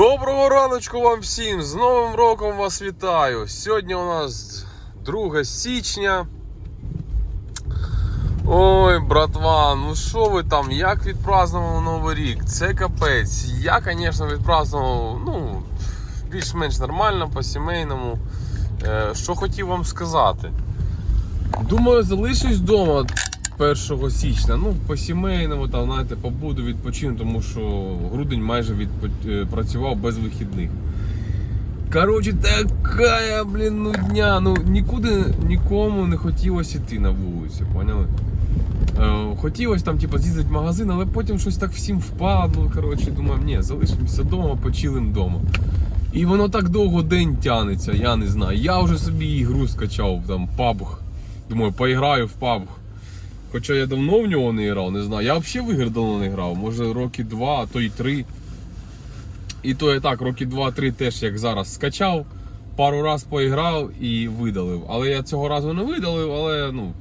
Доброго раночку вам всім! З Новим роком вас вітаю! Сьогодні у нас 2 січня. Ой, братва, ну що ви там, як відпразнував Новий рік? Це капець. Я, звісно, відпразнував, ну, більш-менш нормально, по-сімейному. Е, що хотів вам сказати? Думаю, залишусь вдома 1 січня. Ну, по сімейному, там, знаєте, побуду, відпочину, тому що грудень майже відпрацював без вихідних. Коротше, така, блін, ну дня. Ну нікуди нікому не хотілося йти на вулицю, поняли? Е, хотілося там, типу, з'їздити в магазин, але потім щось так всім впадло. Коротше, думав, ні, залишимося вдома, почилим вдома. І воно так довго день тянеться, я не знаю. Я вже собі ігру скачав, там PUBG. Думаю, поіграю в PUBG. Хоча я давно в нього не грав, не знаю. Я взагалі в ігри давно не грав. Може роки два, а то й три. І то я так, роки два-три теж як зараз скачав, пару раз поіграв і видалив. Але я цього разу не видалив, але ну,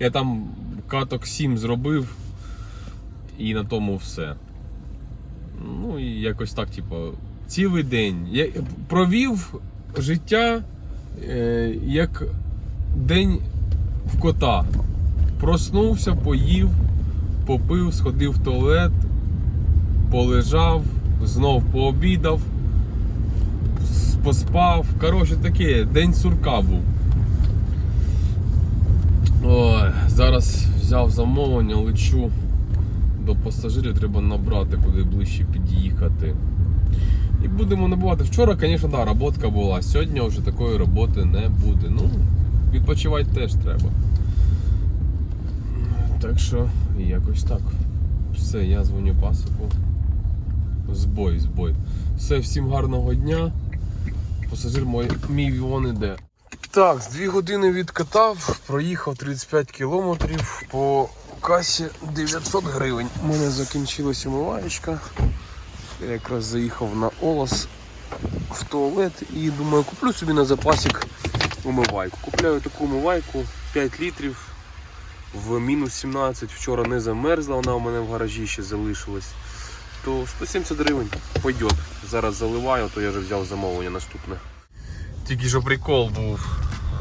я там каток 7 зробив і на тому все. Ну і якось так, типу, цілий день. Я провів життя е, як день в кота. Проснувся, поїв, попив, сходив в туалет, полежав, знов пообідав, поспав. Коротше таке, день сурка був. Ой, зараз взяв замовлення, лечу до пасажирів, треба набрати, куди ближче під'їхати. І будемо набувати. Вчора, звісно, да, роботка була. Сьогодні вже такої роботи не буде. Ну, відпочивати теж треба. Так що, якось так. Все, я дзвоню пасику. Збой, збой. Все, всім гарного дня. Пасажир мой, мій вон іде. Так, з 2 години відкатав, проїхав 35 кілометрів по касі 900 гривень. У мене закінчилась умиваєчка. Я якраз заїхав на Олос в туалет і думаю, куплю собі на запасик умивайку. Купляю таку умивайку 5 літрів в мінус 17. Вчора не замерзла, вона у мене в гаражі ще залишилась. То 170 гривень пойдет. Зараз заливаю, то я вже взяв замовлення наступне. Тільки що прикол був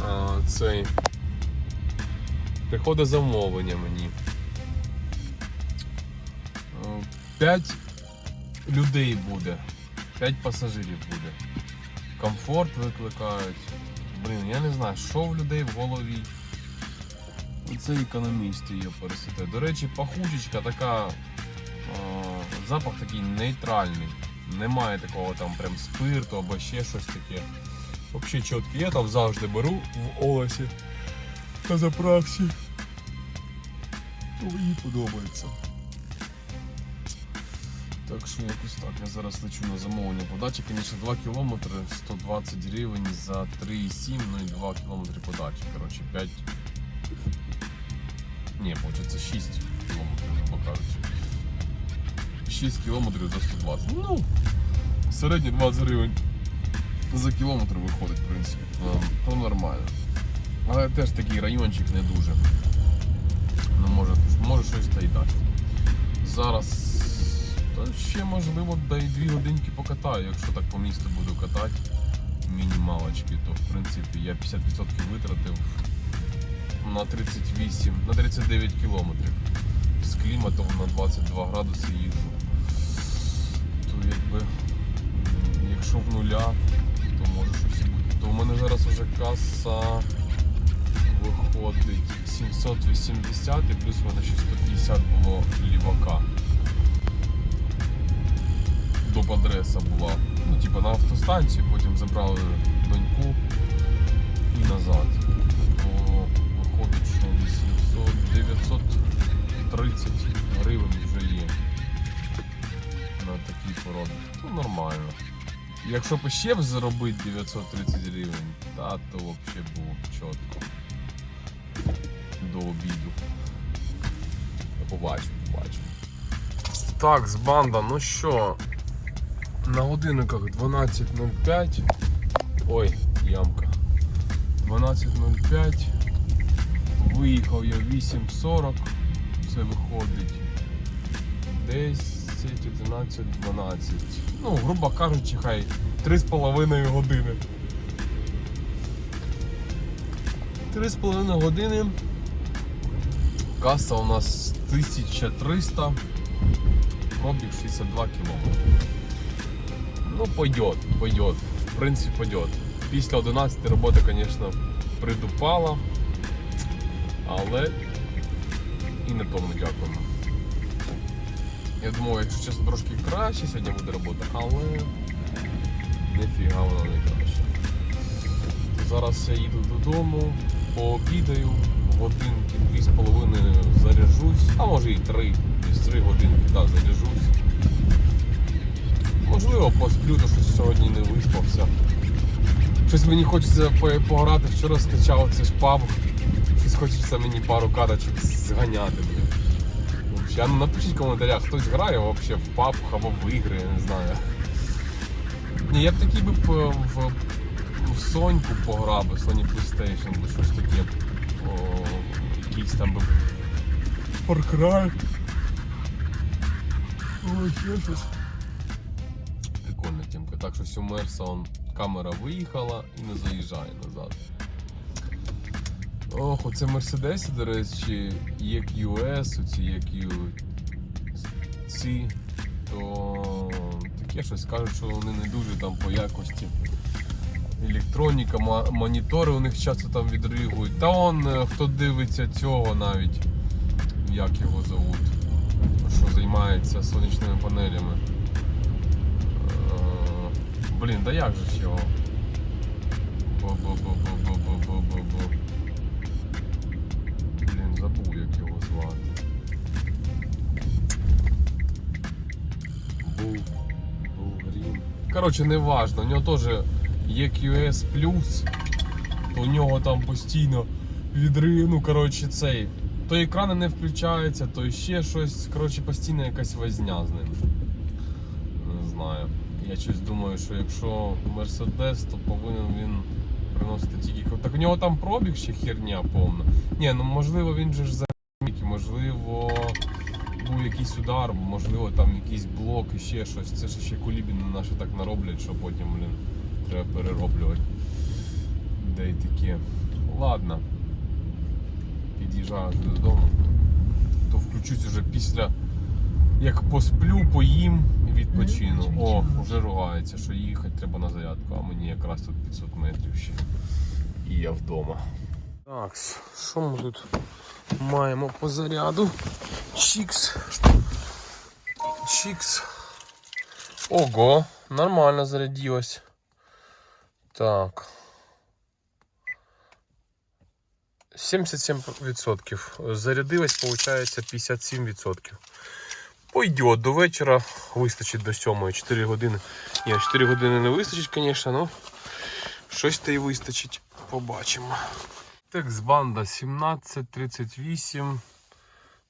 а, цей. Приходить замовлення мені. 5 людей буде. 5 пасажирів буде. Комфорт викликають. Блін, я не знаю, що в людей в голові. Це економіст її пересете. До речі, пахучечка така. Запах такий нейтральний. Немає такого там прям спирту або ще щось таке. Взагалі чіткий. Я там завжди беру в Олесі на заправці. Ну, Мені подобається. Так що якось так. Я зараз лечу на замовлення подачі. Звісно, 2 кілометри 120 гривень за 3,7, ну і 2 кілометри подачі. Коротше, 5. Ні, виходить 6 кілометрів, грубо кажучи. 6 кілометрів за 120. Ну, середні 20 гривень за кілометр виходить, в принципі. Ну, То нормально. Але теж такий райончик не дуже. Ну, може, може щось та й дасть. Зараз та ще можливо да й 2 годинки покатаю, якщо так по місту буду катати мінімалочки, то в принципі я 50% витратив на 38, на 39 кілометрів. З кліматом на 22 градуси їжджу. То якби, якщо в нуля, то може щось бути. То в мене зараз вже каса виходить 780 і плюс в мене ще 150 було лівака. Доп. адреса була. Ну, типа на автостанції, потім забрали доньку і назад. 930 гривень вже є на такій породі. То нормально. Якщо б ще б заробити 930 гривень, та то взагалі було б чітко. До обіду. Побачимо, побачимо. Так, з банда, ну що, на годинниках 12.05. Ой, ямка. 12.05. Виїхав я 8.40. Це виходить десь 11, 12. Ну, грубо кажучи, хай 3,5 години. 3,5 години. Каса у нас 1300. Пробіг 62 кілометри. Ну, пойдет, пойдет. В принципі, пойдет. Після 11 робота, звісно, придупала. Але і на тому дякуємо. Я думаю, якщо чесно, трошки краще сьогодні буде робота, але ніфіга вона не краще. Зараз я їду додому, пообідаю, годинки дві з половиною заряжусь, а може і три, десь три годинки так, заряжусь. Можливо, посплю, то щось сьогодні не виспався. Щось мені хочеться пограти, вчора скачав це ж паб. Щось хочеться мені пару карточок зганяти. а ну напишіть в коментарях, хтось грає вообще в паб або в ігри, я не знаю. Ні, я б такий би е, в, в Соньку пограв би, Sony PlayStation, бо щось таке. О, якийсь там би. Far Cry. Ой, ще щось. Прикольна тімка. Так що Сюмерса он, камера виїхала і не заїжджає назад. Ох, оце Мерседесі, до речі, EQS, оці EQ ці, то таке щось кажуть, що вони не дуже там по якості. Електроніка, монітори у них часто там відригують. Та он е, хто дивиться цього навіть, як його зовут, що займається сонячними панелями. Е, Блін, да як же ж його? Бо-бо-бо-бо-бо-бо-бо-бо. Був. Був Грім. Коротше, не важно. У нього теж є QS то у нього там постійно відрив, ну коротше цей. То екрани не включаються, то ще щось. Коротше, постійно якась возня з ним. Не знаю. Я щось думаю, що якщо Мерседес, то повинен він приносити тільки. Так у нього там пробіг ще херня повна. Ні, ну можливо він же ж за можливо був якийсь удар, можливо там якийсь блок і ще щось. Це ж ще кулібіни наші так нароблять, що потім, блін, треба перероблювати. Де й таке. Ладно. Під'їжджаю додому. То включусь вже після. Як посплю, поїм і відпочину. О, вже ругається, що їхати треба на зарядку, а мені якраз тут 500 метрів ще. І я вдома. Так, що ми тут маємо по заряду? Чікс. Чікс. Ого, нормально зарядилось. Так. 77%. Зарядилось, получается 57%. Пойдет до вечора, вистачить до 7 4 години. Ні, 4 години не вистачить, звісно, але щось та й вистачить. Побачимо. Текст банда 1738,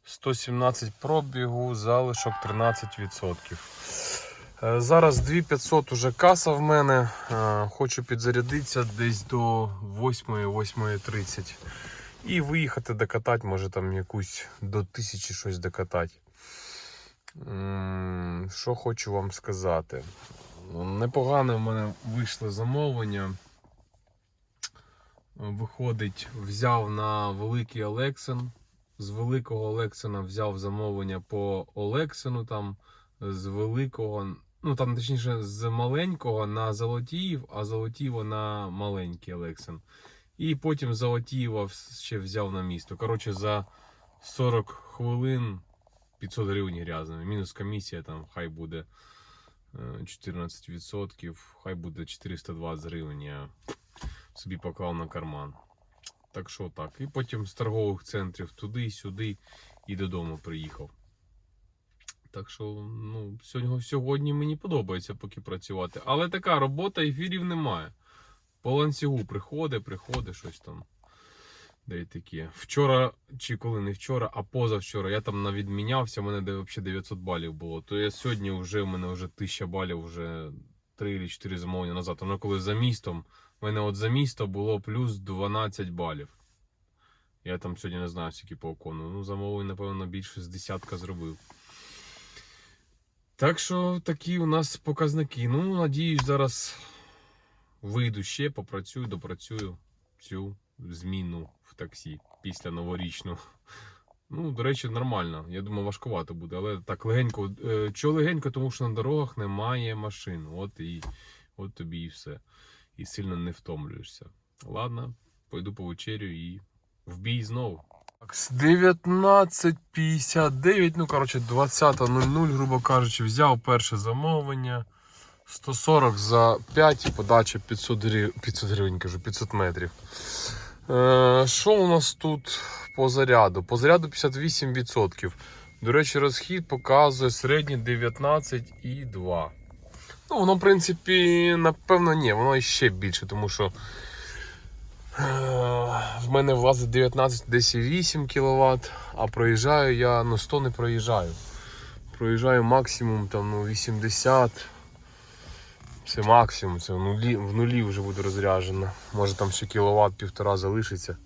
117 пробігу, залишок 13%. Е, Зараз 2500 уже каса в мене. Е, Хочу підзарядитися десь до 8-8.30. І виїхати докатати, може там якусь до 1000 щось докатати. Що хочу вам сказати? Непогане в мене вийшло замовлення. Виходить, взяв на великий Олексин. З великого Олексина взяв замовлення по Олексину. Там з великого, ну там точніше з маленького на Золотіїв, а Золотіво на маленький Олексин. І потім Золотієва ще взяв на місто. Коротше, за 40 хвилин 500 гривень грязними. Мінус комісія там хай буде е, 14%, хай буде 420 гривень. Собі поклав на карман. Так що так. І потім з торгових центрів туди, сюди і додому приїхав. Так що, ну, сьогодні, сьогодні мені подобається поки працювати. Але така робота ефірів немає. По ланцюгу приходить, приходить щось там. Де таке. Вчора, чи коли не вчора, а позавчора я там навідмінявся, у мене взагалі 900 балів було. То я сьогодні вже в мене вже 1000 балів, вже 3 чи 4 замовлення назад. Воно коли за містом, в мене от за місто було плюс 12 балів. Я там сьогодні не знаю, скільки по окону. Ну, замовлень, напевно, більше з десятка зробив. Так що такі у нас показники. Ну, надіюсь, зараз вийду ще, попрацюю, допрацюю цю зміну в таксі після новорічну. Ну, до речі, нормально. Я думаю, важкувато буде, але так легенько. Е, Чого легенько, тому що на дорогах немає машин. От і от тобі і все. І сильно не втомлюєшся. Ладно, пойду по вечерю і в бій знову. Так, з 19.59, ну коротше, 20.00, грубо кажучи, взяв перше замовлення. 140 за 5 і подача 500 гривень, 500 гривень кажу, 500 метрів. Е, Що у нас тут по заряду? По заряду 58%. До речі, розхід показує середній 19,2. Ну, воно, в принципі, напевно, ні, воно ще більше, тому що е, в мене влазить 19 десь 8 кВт, а проїжджаю я ну 100 не проїжджаю. Проїжджаю максимум там, ну, 80. Це максимум, це в нулі, в нулі вже буде розряджено. Може там ще кіловат півтора залишиться.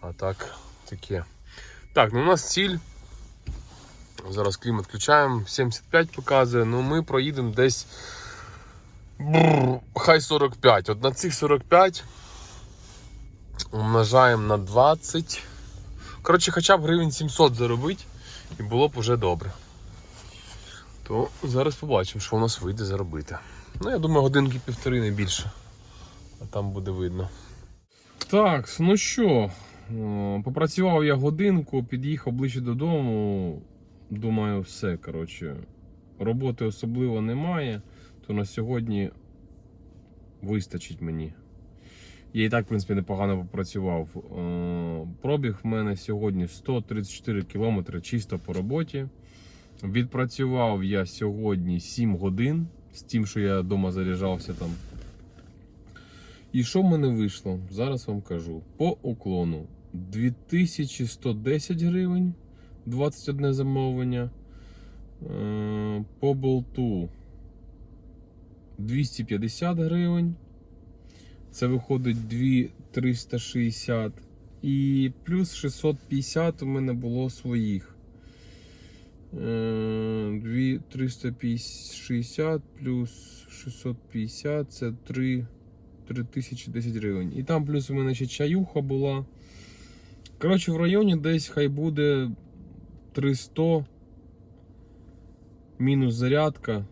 А так, таке. Так, ну у нас ціль. Зараз клімат включаємо, 75 показує, ну ми проїдемо десь. Бррр, хай 45. От на цих 45 умножаємо на 20. Коротше, хоча б гривень 700 заробити і було б вже добре. То зараз побачимо, що у нас вийде заробити. Ну, я думаю, годинки півтори не більше. А там буде видно. Так, ну що, попрацював я годинку, під'їхав ближче додому. Думаю, все. Коротше, роботи особливо немає, то на сьогодні вистачить мені. Я і так, в принципі, непогано попрацював. Е, Пробіг в мене сьогодні 134 км чисто по роботі. Відпрацював я сьогодні 7 годин з тим, що я вдома заряджався там. І що в мене вийшло? Зараз вам кажу. По уклону 2110 гривень 21 замовлення. Е, По болту 250 гривень. Це виходить 2360. І плюс 650 у мене було своїх. Е, 2360 плюс 650 це 3, 3010 гривень. І там плюс у мене ще чаюха була. Коротше, в районі десь хай буде 300 мінус зарядка.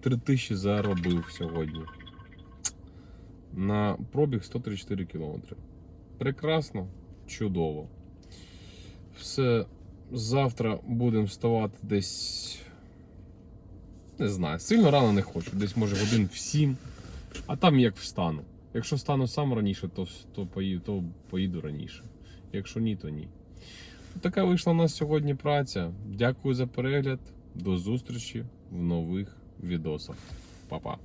3000 заробив сьогодні. На пробіг 134 км. Прекрасно, чудово. Все, завтра будемо вставати десь. Не знаю, сильно рано не хочу. Десь може годин в 7. А там як встану. Якщо встану сам раніше, то, то, поїду, то поїду раніше. Якщо ні, то ні. Така вийшла у нас сьогодні праця. Дякую за перегляд. До зустрічі в нових відосах. Па-па.